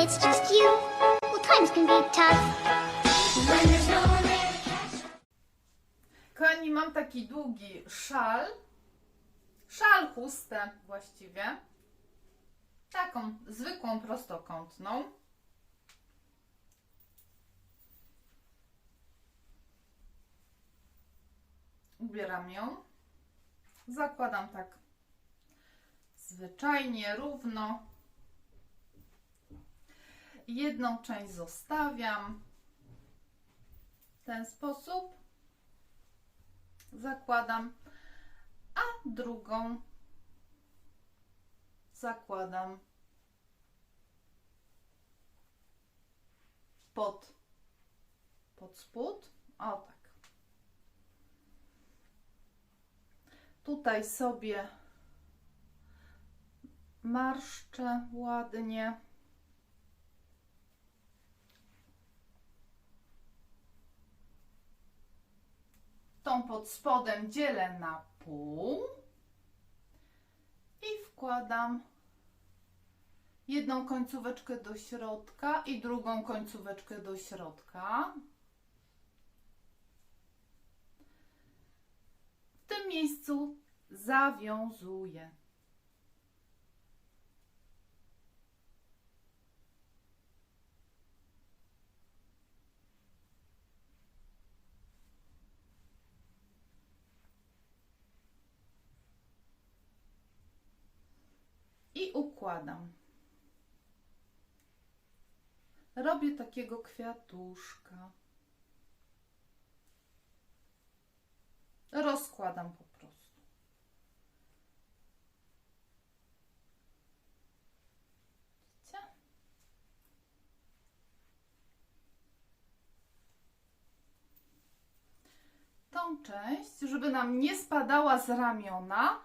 when it's just you, well, times can be tough. When there's no one there to catch Kochani, mam taki długi szal. Szal, chustę właściwie. Taką zwykłą, prostokątną. Ubieram ją. Zakładam tak zwyczajnie, równo. Jedną część zostawiam w ten sposób zakładam, a drugą zakładam pod, pod spód. O tak. Tutaj sobie marszczę ładnie. Tą pod spodem dzielę na pół i wkładam jedną końcóweczkę do środka i drugą końcóweczkę do środka. W tym miejscu zawiązuję. I układam. Robię takiego kwiatuszka. Rozkładam po prostu. Widzicie? Tą część, żeby nam nie spadała z ramiona,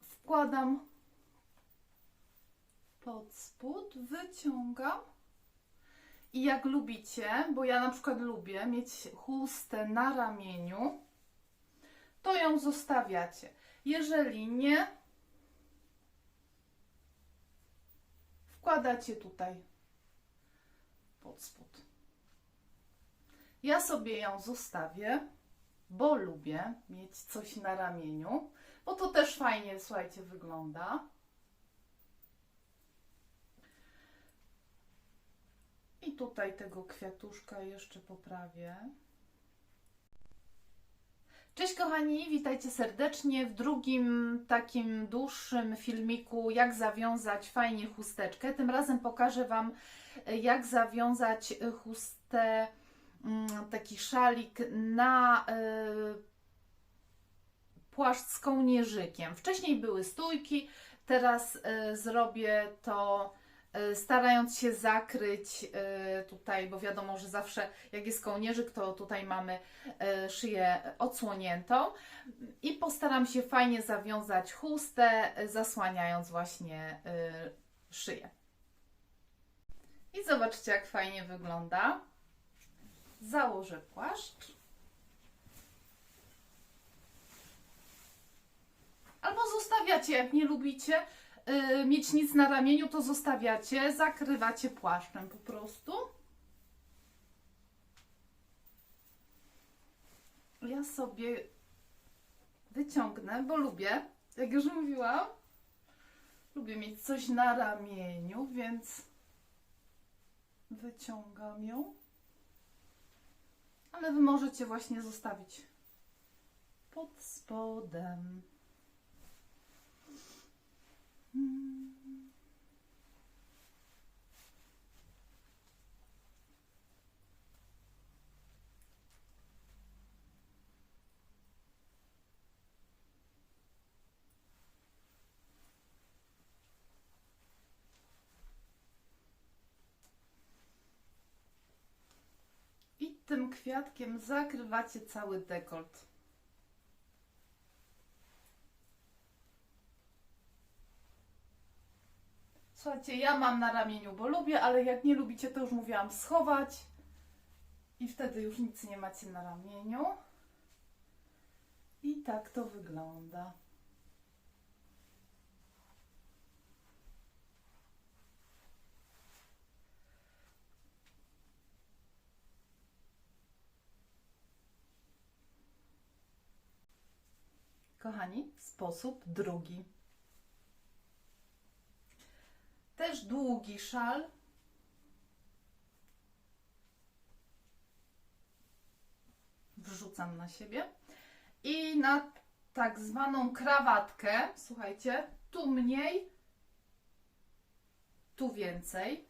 wkładam pod spód, wyciągam i jak lubicie, bo ja na przykład lubię mieć chustę na ramieniu, to ją zostawiacie. Jeżeli nie, wkładacie tutaj pod spód. Ja sobie ją zostawię, bo lubię mieć coś na ramieniu, bo to też fajnie, słuchajcie, wygląda. I tutaj tego kwiatuszka jeszcze poprawię. Cześć kochani, witajcie serdecznie w drugim takim dłuższym filmiku jak zawiązać fajnie chusteczkę. Tym razem pokażę Wam e, jak zawiązać e, chustę, mm, taki szalik na e, płaszcz z kołnierzykiem. Wcześniej były stójki, teraz zrobię to starając się zakryć y, tutaj, bo wiadomo, że zawsze jak jest kołnierzyk, to tutaj mamy y, szyję odsłoniętą i postaram się fajnie zawiązać chustę, zasłaniając właśnie szyję. I zobaczcie, jak fajnie wygląda. Założę płaszcz. Albo zostawiacie, jak nie lubicie y, mieć nic na ramieniu, to zostawiacie, zakrywacie płaszczem po prostu. Ja sobie wyciągnę, bo lubię, jak już mówiłam, lubię mieć coś na ramieniu, więc wyciągam ją. Ale Wy możecie właśnie zostawić pod spodem. I tym kwiatkiem zakrywacie cały dekolt. Słuchajcie, ja mam na ramieniu, bo lubię, ale jak nie lubicie, to już mówiłam schować. I wtedy już nic nie macie na ramieniu. I tak to wygląda. Kochani, sposób drugi. Też długi szal. Wrzucam na siebie. I na tak zwaną krawatkę, słuchajcie, tu mniej, tu więcej.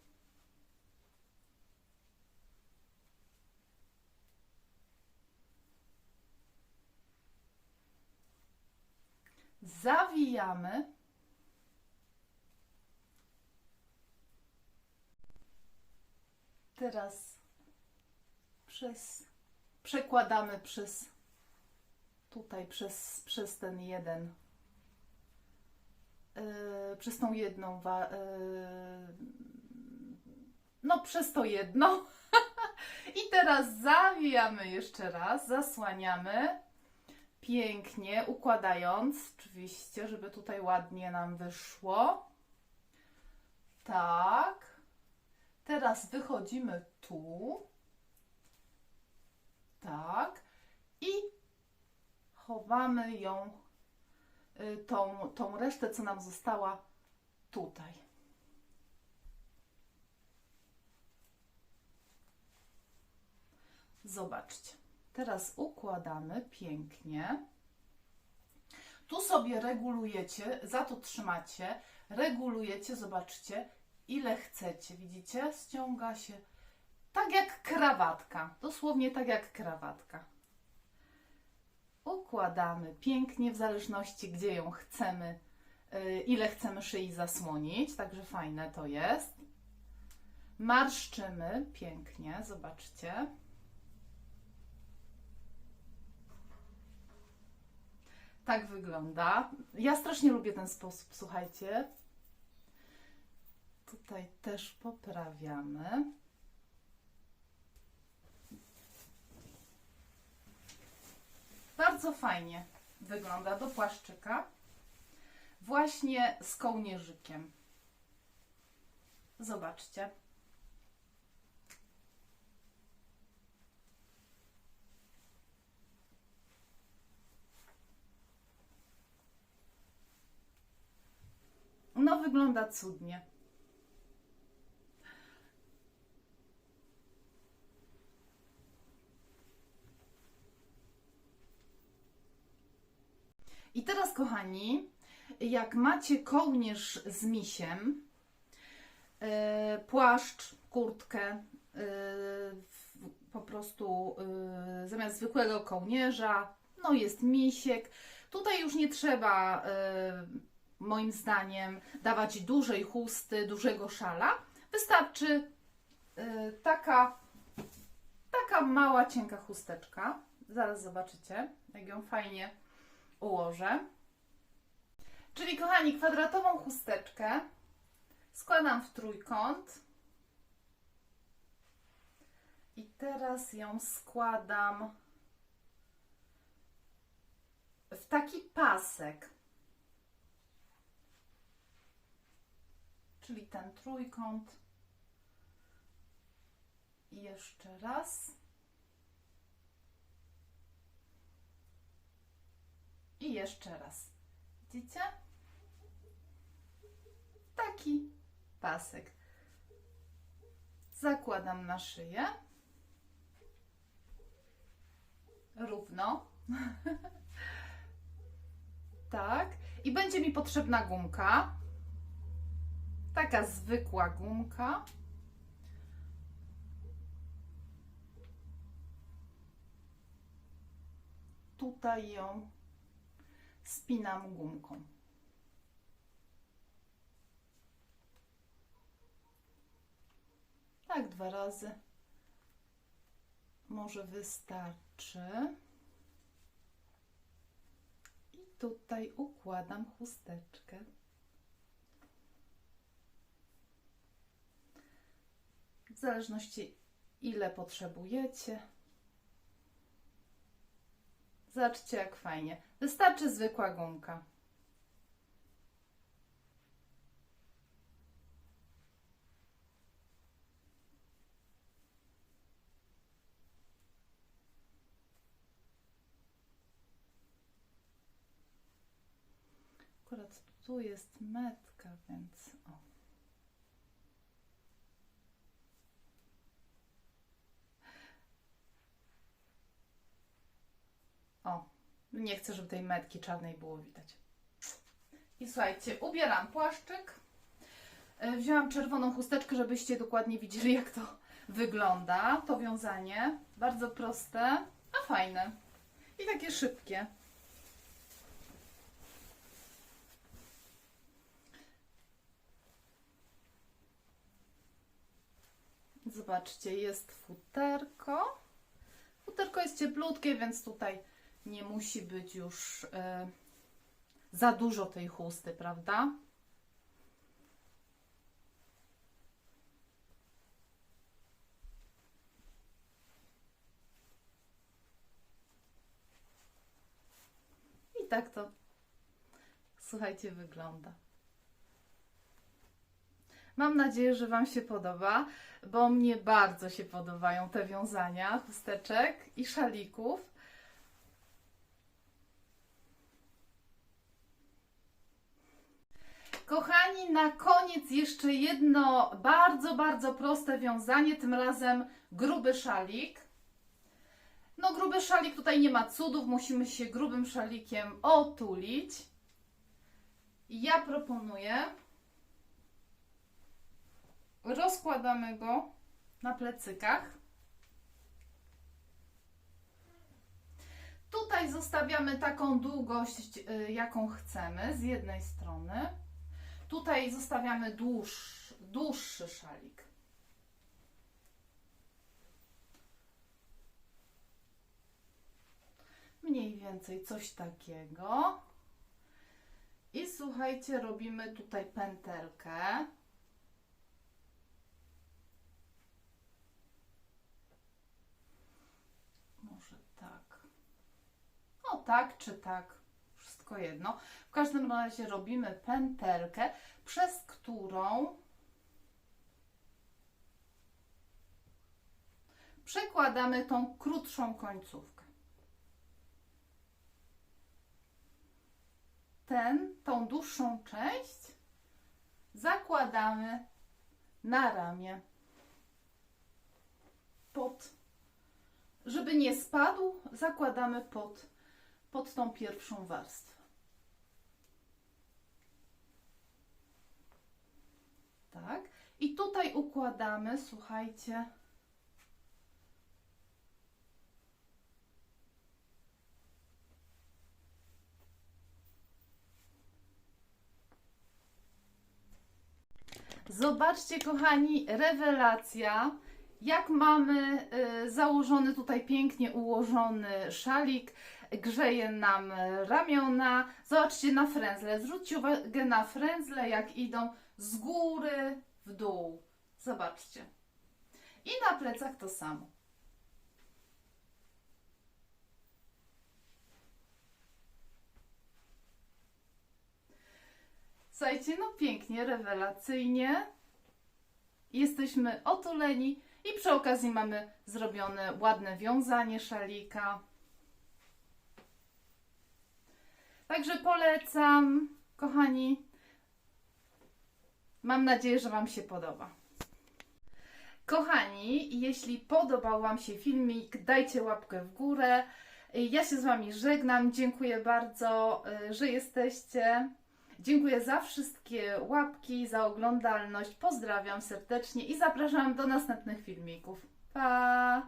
Zawijamy. Teraz przez, przekładamy przez tutaj przez, przez ten jeden yy, przez tą jedną wa- yy, no przez to jedno. I teraz zawijamy jeszcze raz zasłaniamy pięknie układając oczywiście, żeby tutaj ładnie nam wyszło. Tak teraz wychodzimy tu tak i chowamy ją, y, tą, tą resztę, co nam została tutaj. Zobaczcie. Teraz układamy pięknie. Tu sobie regulujecie, za to trzymacie, regulujecie, zobaczcie, ile chcecie. Widzicie? Ściąga się tak jak krawatka. Dosłownie tak jak krawatka układamy pięknie w zależności gdzie ją chcemy, y, ile chcemy szyi zasłonić, także fajne to jest. Marszczymy pięknie, zobaczcie. Tak wygląda. Ja strasznie lubię ten sposób, słuchajcie. Tutaj też poprawiamy. Bardzo fajnie wygląda do płaszczyka. Właśnie z kołnierzykiem. Zobaczcie. No, wygląda cudnie. I teraz, kochani, jak macie kołnierz z misiem, e, płaszcz, kurtkę, e, po prostu e, zamiast zwykłego kołnierza, no jest misiek. Tutaj już nie trzeba, moim zdaniem, dawać dużej chusty, dużego szala. Wystarczy taka, taka mała, cienka chusteczka. Zaraz zobaczycie, jak ją fajnie ułożę. Czyli kochani, kwadratową chusteczkę składam w trójkąt. I teraz ją składam w taki pasek. Czyli ten trójkąt. I jeszcze raz. I jeszcze raz. Widzicie? Taki pasek. Zakładam na szyję. Równo. tak. I będzie mi potrzebna gumka. Taka zwykła gumka. Tutaj ją spinam gumką. Tak, dwa razy. Może wystarczy. I tutaj układam chusteczkę. W zależności ile potrzebujecie. Zobaczcie jak fajnie. Wystarczy zwykła gumka. tu jest metka, więc o. O, nie chcę, żeby tej metki czarnej było widać. I słuchajcie, ubieram płaszczyk. E, Wzięłam czerwoną chusteczkę, żebyście dokładnie widzieli, jak to wygląda. To wiązanie. Bardzo proste, a fajne. I takie szybkie. Zobaczcie, jest futerko. Futerko jest cieplutkie, więc tutaj nie musi być już e, za dużo tej chusty, prawda? I tak to, słuchajcie, wygląda. Mam nadzieję, że Wam się podoba, bo mnie bardzo się podobają te wiązania chusteczek i szalików. Kochani, na koniec jeszcze jedno bardzo, bardzo proste wiązanie, tym razem gruby szalik. No, gruby szalik tutaj nie ma cudów, musimy się grubym szalikiem otulić. Ja proponuję, rozkładamy go na plecykach. Tutaj zostawiamy taką długość, y, jaką chcemy z jednej strony. Tutaj zostawiamy dłuższy, dłuższy szalik. Mniej więcej coś takiego. I słuchajcie, robimy tutaj pętelkę. Może tak. O tak czy tak. Wszystko jedno. W każdym razie robimy pętelkę, przez którą przekładamy tą krótszą końcówkę. Ten, tą dłuższą część zakładamy na ramię. Pod, żeby nie spadł, zakładamy pod, pod tą pierwszą warstwę. Tak. I tutaj układamy, słuchajcie, Zobaczcie, kochani, rewelacja. Jak mamy y, założony tutaj pięknie ułożony szalik, grzeje nam ramiona. Zobaczcie na frędzle. Zwróćcie uwagę na frędzle, jak idą z góry w dół. Zobaczcie. I na plecach to samo. Słuchajcie, no pięknie, rewelacyjnie. Jesteśmy otuleni i przy okazji mamy zrobione ładne wiązanie szalika. Także polecam, kochani. Mam nadzieję, że Wam się podoba. Kochani, jeśli podobał Wam się filmik, dajcie łapkę w górę. Ja się z Wami żegnam. Dziękuję bardzo, y, że jesteście. Dziękuję za wszystkie łapki, za oglądalność. Pozdrawiam serdecznie i zapraszam do następnych filmików. Pa!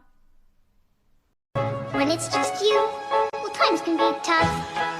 When it's just you, well, times can be tough.